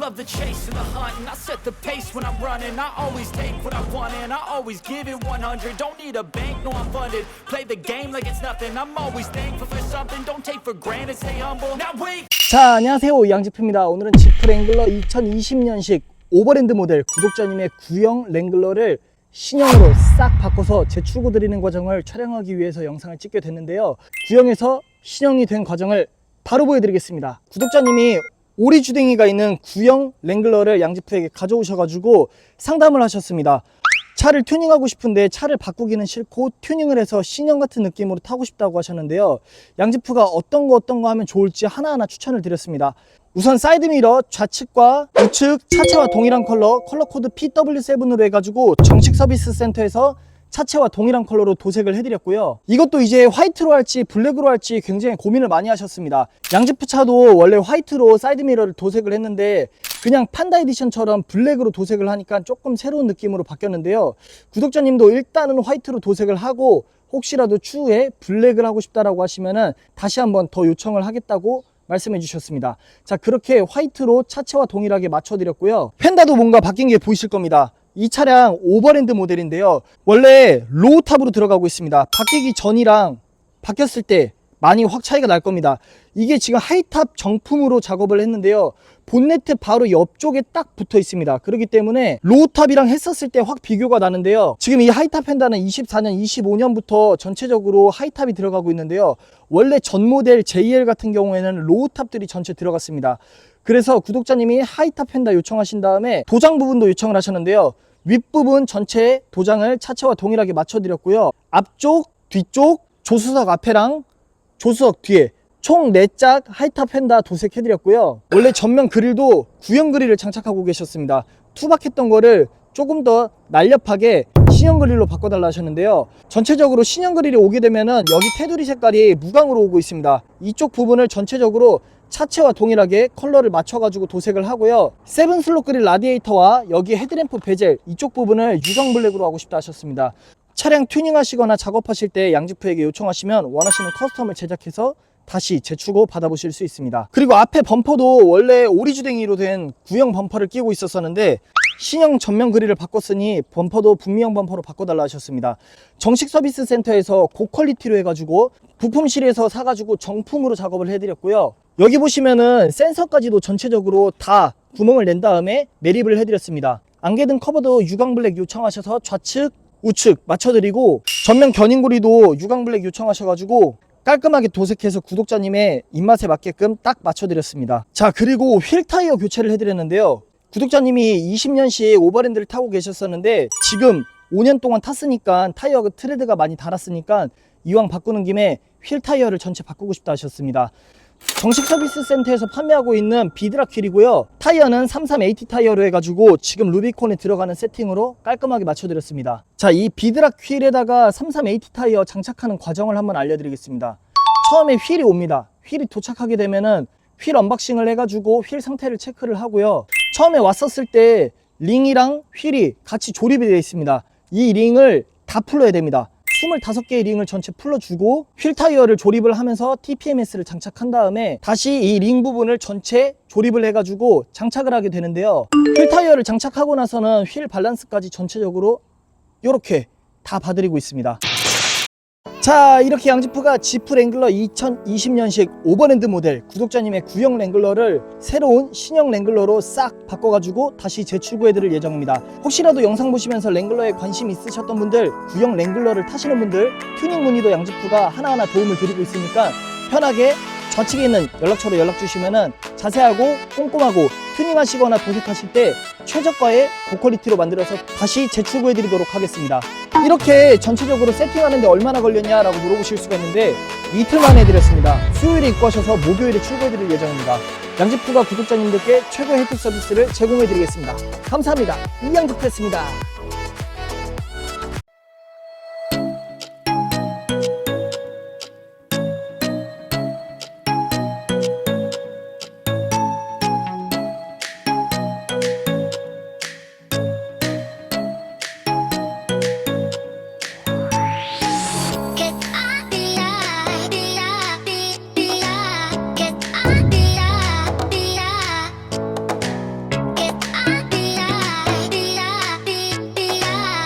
love the chase and the hunt, and I set the pace when I'm running. I always take what I want, and I always give it 100. Don't need a bank, no, I'm funded. Play the game like it's nothing. I'm always thankful for something. Don't take for granted, stay humble. Now wait. 자 안녕하세요 양지프입니다 오늘은 지프 랭글러 2020년식 오버랜드 모델 구독자님의 구형 랭글러를 신형으로 싹 바꿔서 재출고 드리는 과정을 촬영하기 위해서 영상을 찍게 됐는데요 구형에서 신형이 된 과정을 바로 보여드리겠습니다 구독자님이 오리 주댕이가 있는 구형 랭글러를 양지프에게 가져오셔가지고 상담을 하셨습니다 차를 튜닝하고 싶은데 차를 바꾸기는 싫고 튜닝을 해서 신형 같은 느낌으로 타고 싶다고 하셨는데요. 양지프가 어떤 거 어떤 거 하면 좋을지 하나하나 추천을 드렸습니다. 우선 사이드미러 좌측과 우측 차체와 동일한 컬러 컬러 코드 PW7으로 해가지고 정식 서비스 센터에서 차체와 동일한 컬러로 도색을 해드렸고요. 이것도 이제 화이트로 할지 블랙으로 할지 굉장히 고민을 많이 하셨습니다. 양지프 차도 원래 화이트로 사이드미러를 도색을 했는데 그냥 판다 에디션처럼 블랙으로 도색을 하니까 조금 새로운 느낌으로 바뀌었는데요. 구독자님도 일단은 화이트로 도색을 하고 혹시라도 추후에 블랙을 하고 싶다라고 하시면은 다시 한번 더 요청을 하겠다고 말씀해 주셨습니다. 자, 그렇게 화이트로 차체와 동일하게 맞춰 드렸고요. 펜다도 뭔가 바뀐 게 보이실 겁니다. 이 차량 오버랜드 모델인데요. 원래 로우 탑으로 들어가고 있습니다. 바뀌기 전이랑 바뀌었을 때 많이 확 차이가 날 겁니다. 이게 지금 하이탑 정품으로 작업을 했는데요. 본네트 바로 옆쪽에 딱 붙어 있습니다. 그렇기 때문에 로우탑이랑 했었을 때 확 비교가 나는데요. 지금 이 하이탑 펜다는 24년, 25년부터 전체적으로 하이탑이 들어가고 있는데요. 원래 전 모델 JL 같은 경우에는 로우탑들이 전체 들어갔습니다. 그래서 구독자님이 하이탑 펜다 요청하신 다음에 도장 부분도 요청을 하셨는데요. 윗부분 전체 도장을 차체와 동일하게 맞춰드렸고요. 앞쪽, 뒤쪽, 조수석 앞에랑 조수석 뒤에 총 4짝 하이탑 펜다 도색해드렸고요. 원래 전면 그릴도 구형 그릴을 장착하고 계셨습니다. 투박했던 거를 조금 더 날렵하게 신형 그릴로 바꿔달라 하셨는데요. 전체적으로 신형 그릴이 오게 되면은 여기 테두리 색깔이 무광으로 오고 있습니다. 이쪽 부분을 전체적으로 차체와 동일하게 컬러를 맞춰가지고 도색을 하고요. 세븐 슬롯 그릴 라디에이터와 여기 헤드램프 베젤 이쪽 부분을 유광 블랙으로 하고 싶다 하셨습니다. 차량 튜닝하시거나 작업하실 때 양지프에게 요청하시면 원하시는 커스텀을 제작해서 다시 재출고 받아보실 수 있습니다. 그리고 앞에 범퍼도 원래 오리주댕이로 된 구형 범퍼를 끼고 있었었는데 신형 전면 그릴을 바꿨으니 범퍼도 북미형 범퍼로 바꿔달라 하셨습니다. 정식 서비스 센터에서 고퀄리티로 해가지고 부품실에서 사가지고 정품으로 작업을 해드렸고요. 여기 보시면은 센서까지도 전체적으로 다 구멍을 낸 다음에 매립을 해드렸습니다. 안개등 커버도 유광 블랙 요청하셔서 좌측, 우측 맞춰드리고 전면 견인고리도 유광 블랙 요청하셔가지고 깔끔하게 도색해서 구독자님의 입맛에 맞게끔 딱 맞춰드렸습니다. 자 그리고 휠 타이어 교체를 해드렸는데요. 구독자님이 20년씩 오버랜드를 타고 계셨었는데 지금 5년 동안 탔으니까 타이어 트레드가 많이 닳았으니까 이왕 바꾸는 김에 휠 타이어를 전체 바꾸고 싶다 하셨습니다. 정식 서비스 센터에서 판매하고 있는 비드락 휠이고요. 타이어는 33AT 타이어로 해가지고 지금 루비콘에 들어가는 세팅으로 깔끔하게 맞춰드렸습니다. 자, 이 비드락 휠에다가 33AT 타이어 장착하는 과정을 한번 알려드리겠습니다. 처음에 휠이 옵니다. 휠이 도착하게 되면은 휠 언박싱을 해가지고 휠 상태를 체크를 하고요. 처음에 왔었을 때 링이랑 휠이 같이 조립이 되어 있습니다. 이 링을 다 풀러야 됩니다. 25개의 링을 전체 풀어주고 휠 타이어를 조립을 하면서 TPMS를 장착한 다음에 다시 이 링 부분을 전체 조립을 해가지고 장착을 하게 되는데요. 휠 타이어를 장착하고 나서는 휠 밸런스까지 전체적으로 이렇게 다 봐드리고 있습니다. 자 이렇게 양지프가 지프 랭글러 2020년식 오버랜드 모델 구독자님의 구형 랭글러를 새로운 신형 랭글러로 싹 바꿔가지고 다시 재출고해드릴 예정입니다. 혹시라도 영상 보시면서 랭글러에 관심 있으셨던 분들 구형 랭글러를 타시는 분들 튜닝 문의도 양지프가 하나하나 도움을 드리고 있으니까 편하게 좌측에 있는 연락처로 연락 주시면은 자세하고 꼼꼼하고 튜닝하시거나 도색하실 때 최저가의 고퀄리티로 만들어서 다시 재출고해 드리도록 하겠습니다. 이렇게 전체적으로 세팅하는데 얼마나 걸렸냐라고 물어보실 수가 있는데 이틀 만에 해드렸습니다. 수요일에 입고하셔서 목요일에 출고해 드릴 예정입니다. 양지프가 구독자님들께 최고의 혜택 서비스를 제공해 드리겠습니다. 감사합니다. 이양지프였습니다.